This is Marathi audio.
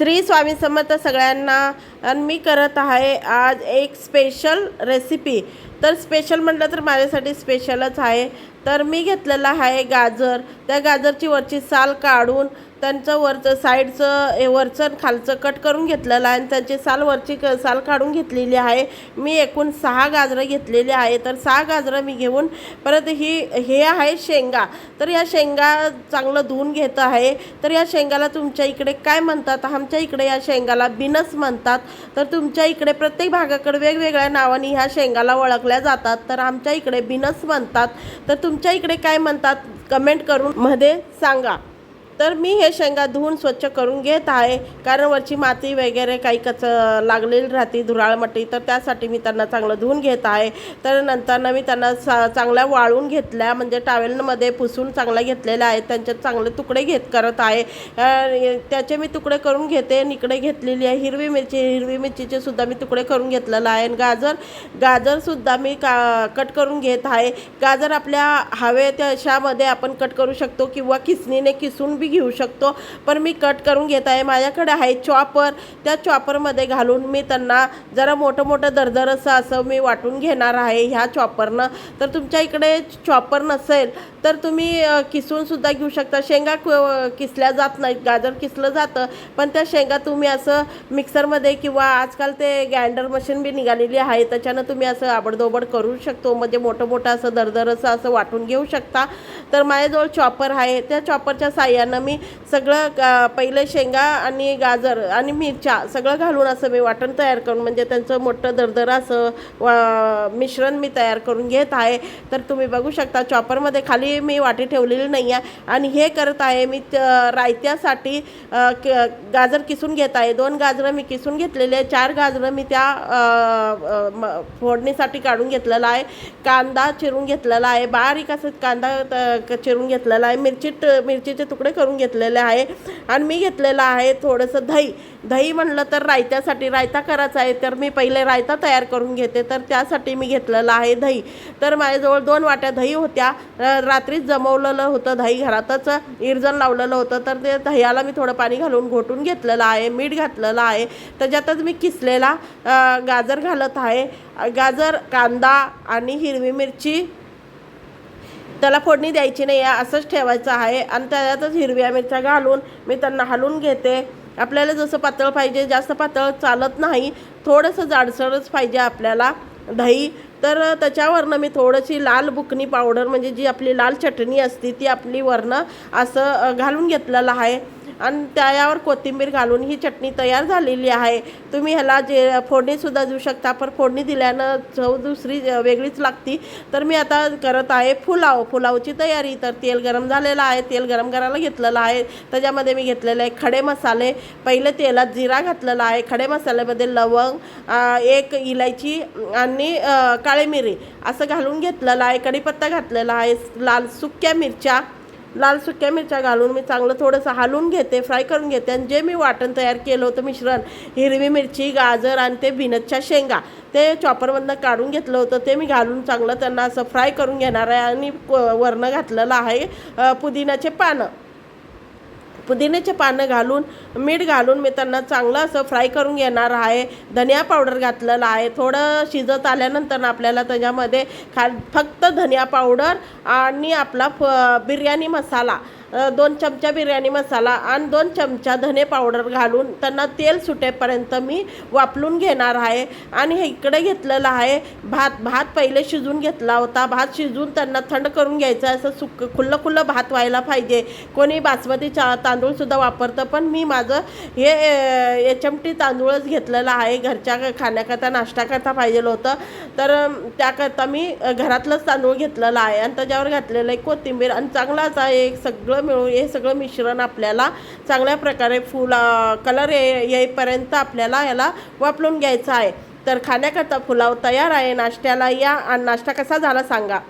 श्री स्वामी समर्थ सगळ्यांना आणि मी करत आहे आज एक स्पेशल रेसिपी तर स्पेशल म्हटलं तर माझ्यासाठी स्पेशलच आहे. तर मी घेतलेलं आहे गाजर. त्या गाजरची वरची साल काढून त्यांचं वरचं साईडचं हे वरचं खालचं कट करून घेतलेलं आहे आणि त्यांची साल वरची क साल काढून घेतलेली आहे. मी एकूण सहा गाजरं घेतलेली आहे. तर सहा गाजरं मी घेऊन परत ही हे आहे शेंगा. तर या शेंगा चांगलं धुवून घेत आहे. तर या शेंगाला तुमच्या इकडे काय म्हणतात? आमच्या इकडे या शेंगाला बिनस म्हणतात. तर तुमच्या इकडे प्रत्येक भागाकडे वेगवेगळ्या नावाने ह्या शेंगाला ओळखल्या जातात. तर आमच्या इकडे बिनस म्हणतात. तर तुमच्या इकडे काय म्हणतात? कमेंट करून मध्ये सांगा. तर मी हे शेंगा धुवून स्वच्छ करून घेत आहे. कारण वरची माती वगैरे काही कच लागलेली राहते धुराळ मटी तर त्यासाठी मी त्यांना चांगलं धुवून घेत आहे. तर नंतरनं मी त्यांना सा चांगल्या वाळून घेतल्या म्हणजे टावेलमध्ये पुसून चांगल्या घेतलेल्या आहेत. त्यांचे चांगले तुकडे घेत करत आहे. त्याचे मी तुकडे करून घेते. आणि इकडे घेतलेली आहे हिरवी मिरची. हिरवी मिरचीचे सुद्धा मी तुकडे करून घेतलेलं आहे. आणि गाजर गाजरसुद्धा मी का कट करून घेत आहे. गाजर आपल्या हवे त्याच्यामध्ये आपण कट करू शकतो किंवा किसणीने किसून बी घेऊ शकतो. पण मी कट करून घेत आहे. माझ्याकडे आहे चॉपर त्या चॉपरमध्ये घालून मी त्यांना जरा मोठं मोठं दरदर असं मी वाटून घेणार आहे ह्या चॉपरनं तर तुमच्या इकडे चॉपर नसेल तर तुम्ही किसूनसुद्धा घेऊ शकता. शेंगा किसल्या जात नाहीत. गाजर किसलं जातं. पण त्या शेंगा तुम्ही असं मिक्सरमध्ये किंवा आजकाल ते ग्राइंडर मशीन बी निघालेली आहे. त्याच्यानं तुम्ही असं आबडधोबड करू शकतो. म्हणजे मोठं मोठं असं दरदरसं असं वाटून घेऊ शकता. तर माझ्याजवळ चॉपर आहे. त्या चॉपरच्या साह्यानं मी सगळं गा- पहिले शेंगा आणि गाजर आणि मिरच्या सगळं घालून असं मी वाटण तयार करून म्हणजे त्यांचं मोठं दरदर असं वा- मिश्रण मी तयार करून घेत आहे. तर तुम्ही बघू शकता चॉपरमध्ये खाली मी वाटी ठेवलेली नाही आहे आणि हे करत आहे मी त- रायत्यासाठी गाजर किसून घेत आहे. दोन गाजरं मी किसून घेतलेले आहे चार गाजरं मी त्या फोडणीसाठी काढून घेतलेला आहे. कांदा चिरून घेतलेला आहे. बारीक असं कांदा त- चिरून घेतलेला आहे. मिरची मिरचीचे तुकडे करून घेतलेले आहे. आणि मी घेतलेलं आहे थोडंसं दही. दही म्हणलं तर रायत्यासाठी रायता करायचा आहे. तर मी पहिले रायता तयार करून घेते. तर त्यासाठी मी घेतलेलं आहे दही. तर माझ्याजवळ दोन वाट्या दही होत्या. रात्रीच जमवलेलं होतं दही. घरातच इर्जन लावलेलं होतं. तर ते दह्याला मी थोडं पाणी घालून घोटून घेतलेलं आहे. मीठ घातलेलं आहे. त्याच्यातच मी किसलेला गाजर घालत आहे. गाजर कांदा आणि हिरवी मिरची त्याला फोडणी द्यायची नाही आहे असंच ठेवायचं आहे. आणि त्याच्यातच हिरव्या मिरच्या घालून मी त्यांना हलून घेते. आपल्याला जसं पातळ पाहिजे जास्त पातळ चालत नाही. थोडंसं जाडसरच पाहिजे आपल्याला दही. तर त्याच्यावरनं मी थोडीशी लाल बुकनी पावडर म्हणजे जी आपली लाल चटणी असते ती आपली वरनं असं घालून घेतलेलं आहे. आणि त्यावर कोथिंबीर घालून ही चटणी तयार झालेली आहे. तुम्ही ह्याला जे फोडणीसुद्धा देऊ शकता. पण फोडणी दिल्यानं चव दुसरी वेगळीच लागती. तर मी आता करत आहे पुलाव. पुलावची तयारी. तर तेल गरम झालेलं आहे. तेल गरम करायला घेतलेलं आहे. त्याच्यामध्ये मी घेतलेले आहे खडे मसाले. पहिले तेलात जिरा घातलेला आहे. खडे मसाल्यामध्ये लवंग एक इलायची आणि काळी मिरी असं घालून घेतलेलं आहे. कढीपत्ता घातलेला आहे. लाल सुक्या मिरच्या लाल सुक्या मिरच्या घालून मी चांगलं थोडंसं हलवून घेते फ्राय करून घेते. आणि जे मी वाटण तयार केलं होतं मिश्रण हिरवी मिरची गाजर आणि ते भिनतच्या शेंगा ते चॉपरमधनं काढून घेतलं होतं. ते मी घालून चांगलं त्यांना असं फ्राय करून घेणार आहे आणि वरणं घातलेलं आहे पुदिन्याचे पानं. पुदिन्याचे पानं घालून मीठ घालून मी त्यांना चांगलं असं फ्राय करून घेणार आहे. धनिया पावडर घातलेलं आहे. थोडं शिजत आल्यानंतर आपल्याला त्याच्यामध्ये खा फक्त धनिया पावडर आणि आपला फ बिर्याणी मसाला. दोन चमचा बिर्याणी मसाला आणि दोन चमचा धने पावडर घालून त्यांना तेल सुटेपर्यंत मी वापरून घेणार आहे. आणि हे इकडे घेतलेलं आहे. भात भात पहिले शिजून घेतला होता. भात शिजून त्यांना थंड करून घ्यायचं असं सुक खुल्लं खुल्लं भात व्हायला पाहिजे. कोणी बासमती चा तांदूळसुद्धा वापरतं पण मी माझं हे एच एम टी तांदूळच घेतलेलं आहे. घरच्या खाण्याकरता नाश्ता करता पाहिजेलं होतं. तर त्याकरता मी घरातलंच तांदूळ घेतलेलं आहे. आणि त्याच्यावर घातलेलं आहे कोथिंबीर. आणि चांगलाच आहे. एक सगळं मिळून हे सगळं मिश्रण आपल्याला चांगल्या प्रकारे फुला कलर ये येईपर्यंत आपल्याला याला वापरून घ्यायचं आहे. तर खाण्याकरता पुलाव तयार आहे. नाश्त्याला या आणि नाश्ता कसा झाला सांगा.